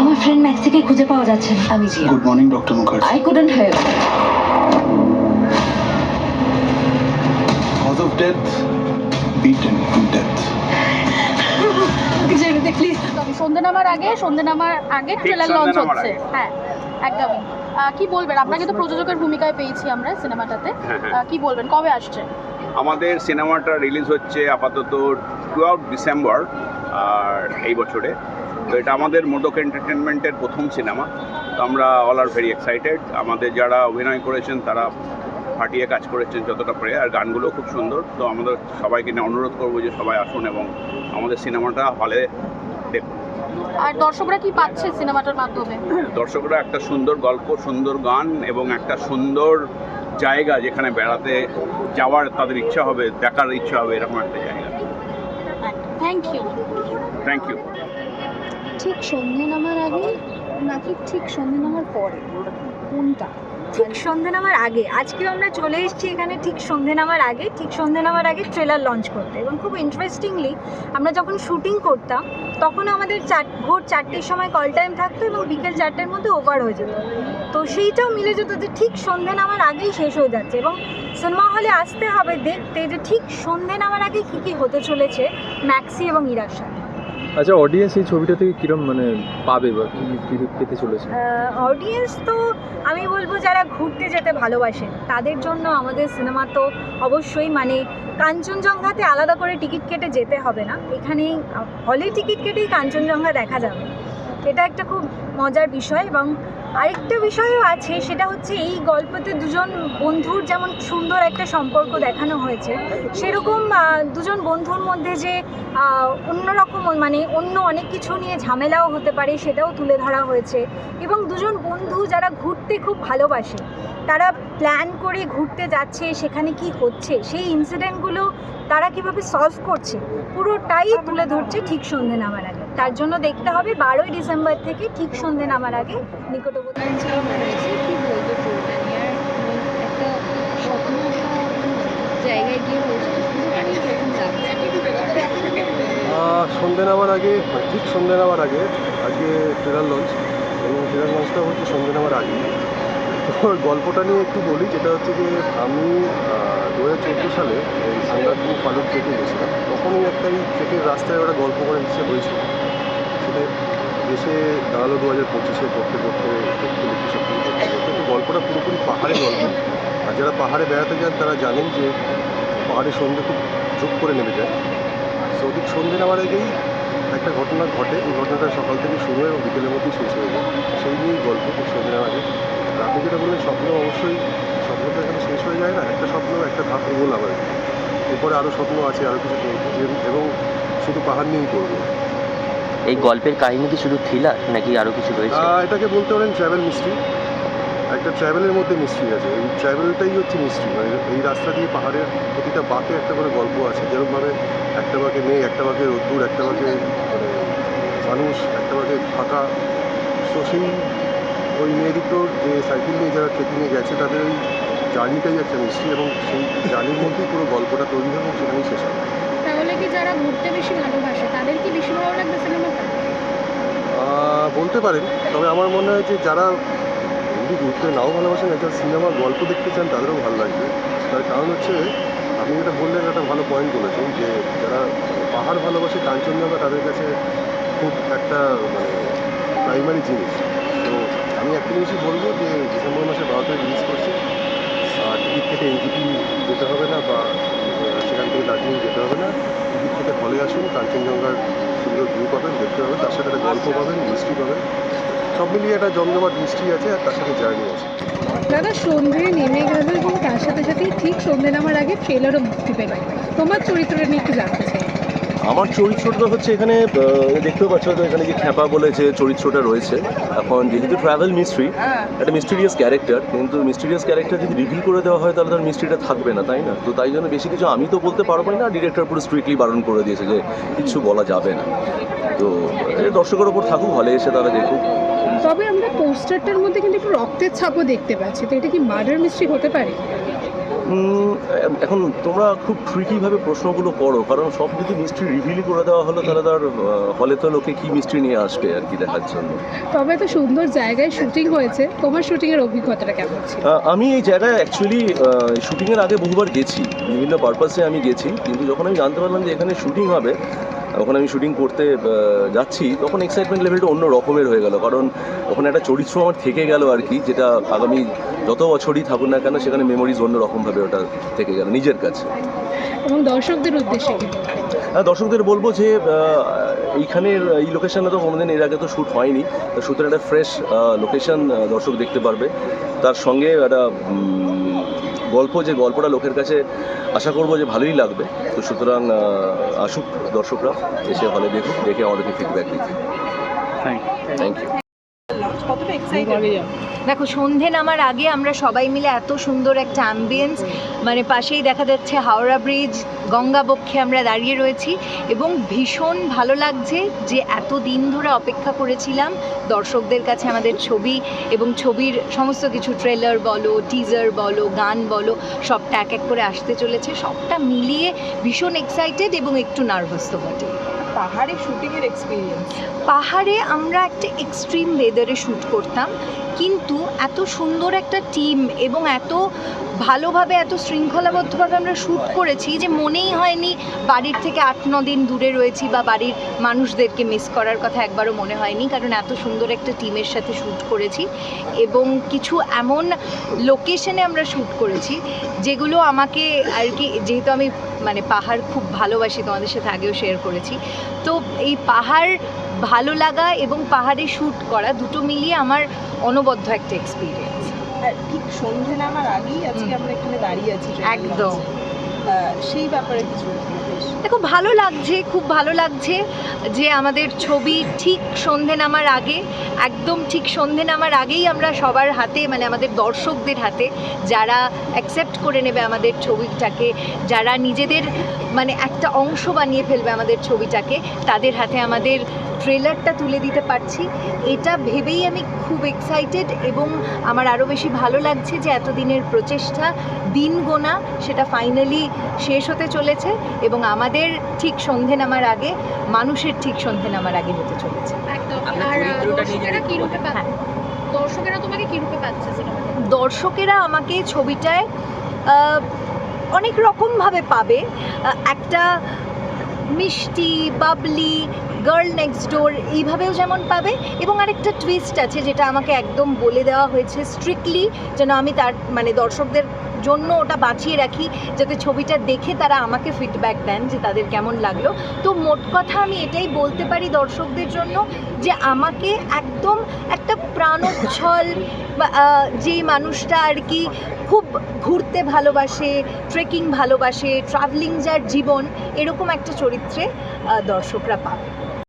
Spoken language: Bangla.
আমার ফ্রেন্ড ম্যাক্সিকে খুঁজে পাওয়া যাচ্ছে। আমি Jiya. Good morning doctor Mukherjee I couldn't help cause of death beaten to death please একদমই সন্ধে নামার আগে সন্ধে নামার আগে ট্রেলার লঞ্চ হচ্ছে। হ্যাঁ একদমই। কি বলবেন? আপনাকে তো প্রযোজকের ভূমিকায় পেয়েছি আমরা সিনেমাটাতে। হ্যাঁ, হ্যাঁ। কি বলবেন? কবে আসছে? আমাদের সিনেমাটা রিলিজ হচ্ছে আপাতত টুয়েলভ ডিসেম্বর আর এই বছরে। তো এটা আমাদের মোদক এন্টারটেনমেন্টের প্রথম সিনেমা। তো আমরা অল আর ভেরি এক্সাইটেড আমাদের যারা অভিনয় করেছেন তারা ফাটিয়ে কাজ করেছেন যতটা পারে আর গানগুলো খুব সুন্দর। তো আমাদের সবাইকে নিয়ে অনুরোধ করব যে সবাই আসুন এবং আমাদের সিনেমাটা হলে দেখুন। আর দর্শকরা কি পাচ্ছে সিনেমাটার মাধ্যমে? দর্শকরা একটা সুন্দর গল্প সুন্দর গান এবং একটা সুন্দর জায়গা যেখানে বেড়াতে যাওয়ার তাদের ইচ্ছা হবে দেখার ইচ্ছা হবে এরকম একটা জায়গা। থ্যাংক ইউ থ্যাংক ইউ ঠিক সন্ধে নামার আগে নাকি ঠিক সন্ধে নামার পরে? কোনটা? ঠিক সন্ধে নামার আগে, আজকেও আমরা চলে এসেছি এখানে ঠিক সন্ধে নামার আগে, ঠিক সন্ধে নামার আগে ট্রেলার লঞ্চ করতে। এবং খুব ইন্টারেস্টিংলি আমরা যখন শুটিং করতাম তখন আমাদের চার, ভোর চারটের সময় কল টাইম থাকতো এবং বিকেল চারটের মধ্যে ওভার হয়ে যেত। তো সেইটাও মিলে যেত যে ঠিক সন্ধে নামার আগেই শেষ হয়ে যাচ্ছে এবং সিনেমা হলে আসতে হবে দেখতে যে ঠিক সন্ধে নামার আগে কী কী হতে চলেছে ম্যাক্সি এবং ইরার সাথে। আচ্ছা অডিয়েন্স এই ছবিটা থেকে কিরম মানে পাবে বা কি কি পেতে চলেছে? অডিয়েন্স তো আমি বলব যারা ঘুরতে যেতে ভালোবাসেন তাদের জন্য আমাদের সিনেমা তো অবশ্যই মানে কাঞ্চনজঙ্ঘাতে আলাদা করে টিকিট কেটে যেতে হবে না। এখানেই হলে টিকিট কেটেই কাঞ্চনজঙ্ঘা দেখা যাবে। এটা একটা খুব মজার বিষয় এবং আরেকটা বিষয়ও আছে, সেটা হচ্ছে এই গল্পতে দুজন বন্ধুর যেমন সুন্দর একটা সম্পর্ক দেখানো হয়েছে, সেরকম দুজন বন্ধুর মধ্যে যে অন্যরকম মানে অন্য অনেক কিছু নিয়ে ঝামেলাও হতে পারে, সেটাও তুলে ধরা হয়েছে। এবং দুজন বন্ধু যারা ঘুরতে খুব ভালোবাসে, তারা প্ল্যান করে ঘুরতে যাচ্ছে, সেখানে কি হচ্ছে, সেই ইনসিডেন্টগুলো তারা কীভাবে সলভ করছে, পুরোটাই তুলে ধরছে ঠিক সন্ধে নামার আগে। তার জন্য দেখতে হবে বারোই ডিসেম্বর থেকে ঠিক সন্ধে নামার আগে নিকটবর্তী জায়গায় গিয়ে সন্ধে নামার আগে ঠিক সন্ধে নামার আগে আজকে ট্রেলার লঞ্চ এবং ট্রেলার লঞ্চটা হচ্ছে সন্ধে নামার আগে। তো গল্পটা নিয়ে একটু বলি যেটা হচ্ছে যে আমি দু হাজার চোদ্দ সালে এই সান্দাকপুর ফালুক ট্রেকে গেছিলাম। তখনই একটা এই ট্রেকের রাস্তায় ওরা গল্প করে দিচ্ছে হয়েছিল সেটা দেশে দাঁড়াল দু হাজার পঁচিশে পড়তে পড়তে কিন্তু গল্পটা পুরোপুরি পাহাড়ে গল্প। আর যারা পাহাড়ে বেড়াতে যান, তারা জানেন যে পাহাড়ে সন্ধে খুব যোগ করে নেমে যায়। তো ঠিক সন্ধে নামার আগেই একটা ঘটনা ঘটে। এই ঘটনাটা সকাল থেকে শুরু হয় এবং বিকেলের মধ্যেই শেষ হয়ে যায়। সেই নিয়েই গল্প খুব সন্ধে নামার আগে আর আপনি যেটা বললেন, স্বপ্ন অবশ্যই, স্বপ্নটা এখানে শেষ হয়ে যায় না। একটা স্বপ্ন, একটা ধাপ এগোল আবার এরপরে আরও স্বপ্ন আছে আরও কিছু করব। এবং শুধু পাহাড় নিয়েই করব। এই গল্পের কাহিনী কি শুধু থ্রিলার নাকি আরও কিছু রয়েছে? এটাকে বলতে পারেন ট্রাভেল মিস্ট্রি একটা ট্রাভেলের মধ্যে মিস্ট্রি আছে। এই ট্রাভেলটাই হচ্ছে মিস্ট্রি মানে এই রাস্তা দিয়ে পাহাড়ের প্রতিটা বাঁকে একটা করে গল্প আছে। যেরকমভাবে একটা বাঁকে মেয়ে, একটা বাঁকে রোদ্দুর, একটা বাঁকে মানে মানুষ, একটা বাঁকে ফাঁকা। তো সেই ওই মেয়ে দুটোর যে সাইকেল নিয়ে যারা ট্রেকিংয়ে গেছে, তাদের ওই জার্নিটাই একটা মিস্ট্রি এবং সেই জার্নির মধ্যেই পুরো গল্পটা তৈরি হয় এবং সেখানেই শেষ হয়। কি যারা ঘুরতে বেশি ভালোবাসে, তাদের কি বেশি ভালো লাগবে সিনেমাটা বলতে পারেন, তবে আমার মনে হয় যে যারা এমনি ঘুরতে নাও ভালোবাসেন একটা সিনেমার গল্প দেখতে চান, তাদেরও ভালো লাগবে। তার কারণ হচ্ছে, আপনি যেটা বললেন, একটা ভালো পয়েন্ট বলেছেন যে যারা পাহাড় ভালোবাসে, কাঞ্চনজঙ্ঘা তাদের কাছে খুব একটা মানে প্রাইমারি জিনিস। তো আমি একটা জিনিসই বলব যে ডিসেম্বর মাসে বারো তারিখ রিলিজ করছে টিকিট কেটে এনজিপি যেতে হবে না বা সেখান থেকে দার্জিলিং যেতে হবে না। দিক থেকে হলে আসুন কাঞ্চনজঙ্ঘার সুন্দর ভিউ পাবেন দেখতে পাবেন। তার সাথে একটা গল্প পাবেন মিষ্টি পাবেন। সব মিলিয়ে একটা জমজমাট মিষ্টি আছে আর তার সাথে জার্নি আছে। দাদা সন্ধে নেমে গেল এবং তার সাথে সাথেই ঠিক সন্ধে নামার আগে ট্রেলারও মুক্তি পেল তোমার চরিত্রটা নিয়ে একটু জানতে চাই। আমার চরিত্রটা হচ্ছে এখানে দেখতেও পাচ্ছ তো এখানে যে খ্যাপা বলে যে চরিত্রটা রয়েছে। এখন যেহেতু ট্রাভেল মিস্ট্রি একটা মিস্টিরিয়াস ক্যারেক্টার কিন্তু মিস্টিরিয়াস ক্যারেক্টার যদি রিভিল করে দেওয়া হয়, তাহলে তার মিস্ট্রিটা থাকবে না, তাই না? তো তাই জন্য বেশি কিছু আমি তো বলতে পারব না ডিরেক্টর পুরো স্ট্রিক্টলি বারণ করে দিয়েছে যে কিছু বলা যাবে না। তো দর্শকের ওপর থাকুক, হলে এসে তারা দেখুক। তবে আমরা পোস্টারটার মধ্যে কিন্তু একটু রক্তের ছাপও দেখতে পাচ্ছি, তো এটা কি মার্ডার মিস্ট্রি হতে পারে? এখন তোমরা খুব ট্রিকিভাবে প্রশ্নগুলো করো কারণ সব যদি মিস্ট্রি রিভিলই করে দেওয়া হলো তাহলে তার হলে তো লোকে কি মিস্ট্রি নিয়ে আসবে আর কি দেখার জন্য। তবে তো সুন্দর জায়গায় শুটিং হয়েছে। তোমার শুটিংয়ের অভিজ্ঞতাটা কেমন ছিল? আমি এই জায়গায় অ্যাকচুয়ালি শুটিংয়ের আগে বহুবার গেছি। বিভিন্ন পারপাসে আমি গেছি। কিন্তু যখন আমি জানতে পারলাম যে এখানে শুটিং হবে ওখানে আমি শুটিং করতে যাচ্ছি তখন এক্সাইটমেন্ট লেভেলটা অন্য রকমের হয়ে গেল। কারণ ওখানে একটা চরিত্র আমার থেকে গেল আর কি যেটা আগামী যত বছরই থাকুক না কেন সেখানে মেমোরিজ অন্য রকমভাবে ওটা থেকে গেল নিজের কাছে। এবং দর্শকদের উদ্দেশ্যে হ্যাঁ দর্শকদের বলব যে এইখানের এই লোকেশানে তো কোনোদিন এর আগে তো শ্যুট হয়নি। তো সুতরাং একটা ফ্রেশ লোকেশন দর্শক দেখতে পারবে। তার সঙ্গে একটা গল্প যে গল্পটা লোকের কাছে আশা করব যে ভালোই লাগবে। তো সুতরাং আসুক দর্শকরা এসে হলে দেখুক দেখে আমাদেরকে ফিডব্যাক দিক। থ্যাংক ইউ দেখো সন্ধে নামার আগে আমরা সবাই মিলে এত সুন্দর একটা অ্যাম্বিয়েন্স মানে পাশেই দেখা যাচ্ছে হাওড়া ব্রিজ গঙ্গা বক্ষে আমরা দাঁড়িয়ে রয়েছি এবং ভীষণ ভালো লাগছে যে এত দিন ধরে অপেক্ষা করেছিলাম দর্শকদের কাছে আমাদের ছবি এবং ছবির সমস্ত কিছু ট্রেলার বলো টিজার বলো গান বলো সবটা এক এক করে আসতে চলেছে সবটা মিলিয়ে ভীষণ এক্সাইটেড এবং একটু নার্ভাস তো বটে পাহাড়ে শুটিংয়ের এক্সপিরিয়েন্স পাহাড়ে আমরা একটা এক্সট্রিম ওয়েদারে শ্যুট করতাম, কিন্তু এত সুন্দর একটা টিম এবং এত ভালোভাবে এত শৃঙ্খলাবদ্ধভাবে আমরা শ্যুট করেছি যে মনেই হয়নি বাড়ির থেকে আট, ন দিন দূরে রয়েছি বা বাড়ির মানুষদেরকে মিস করার কথা একবারও মনে হয়নি, কারণ এত সুন্দর একটা টিমের সাথে শ্যুট করেছি এবং কিছু এমন লোকেশনে আমরা শ্যুট করেছি যেগুলো আমাকে আর কি, যেহেতু আমি মানে পাহাড় খুব ভালোবাসি, তোমাদের সাথে আগেও শেয়ার করেছি, তো এই পাহাড় ভালো লাগা এবং পাহাড়ে শ্যুট করা দুটো মিলিয়ে আমার অনবদ্য একটা এক্সপিরিয়েন্স ঠিক সন্ধে নামার আগেই আজকে আমরা এখানে দাঁড়িয়ে আছি একদম। সেই ব্যাপারে কিছু দেখো, ভালো লাগছে, খুব ভালো লাগছে যে আমাদের ছবি ঠিক সন্ধে নামার আগে, একদম ঠিক সন্ধে নামার আগেই আমরা সবার হাতে মানে আমাদের দর্শকদের হাতে, যারা অ্যাকসেপ্ট করে নেবে আমাদের ছবিটাকে, যারা নিজেদের মানে একটা অংশ বানিয়ে ফেলবে আমাদের ছবিটাকে, তাদের হাতে আমাদের ট্রেলারটা তুলে দিতে পারছি। এটা ভেবেই আমি খুব এক্সাইটেড এবং আমার আরও বেশি ভালো লাগছে যে এতদিনের প্রচেষ্টা দিন গোনা সেটা ফাইনালি শেষ হতে চলেছে এবং আমাদের ঠিক সন্ধে নামার আগে মানুষের ঠিক সন্ধে নামার আগে হতে চলেছে। একদম। আর দর্শকেরা কি রূপে হ্যাঁ। পাচ্ছে দর্শকেরা তোমাকে কি রূপে পাচ্ছে দর্শকেরা আমাকে ছবিটায় অনেক রকমভাবে পাবে। একটা মিষ্টি বাবলি গার্ল নেক্সট ডোর এইভাবেও যেমন পাবে। এবং আরেকটা টুইস্ট আছে যেটা আমাকে একদম বলে দেওয়া হয়েছে স্ট্রিক্টলি যেন আমি তার মানে দর্শকদের জন্য ওটা বাঁচিয়ে রাখি, যাতে ছবিটা দেখে তারা আমাকে ফিডব্যাক দেন যে তাদের কেমন লাগল। তো মোট কথা আমি এটাই বলতে পারি দর্শকদের জন্য যে আমাকে একদম একটা প্রাণোচ্ছল যেই মানুষটা আর কি খুব ঘুরতে ভালোবাসে ট্রেকিং ভালোবাসে ট্রাভেলিং যার জীবন, এরকম একটা চরিত্রে দর্শকরা পাবে।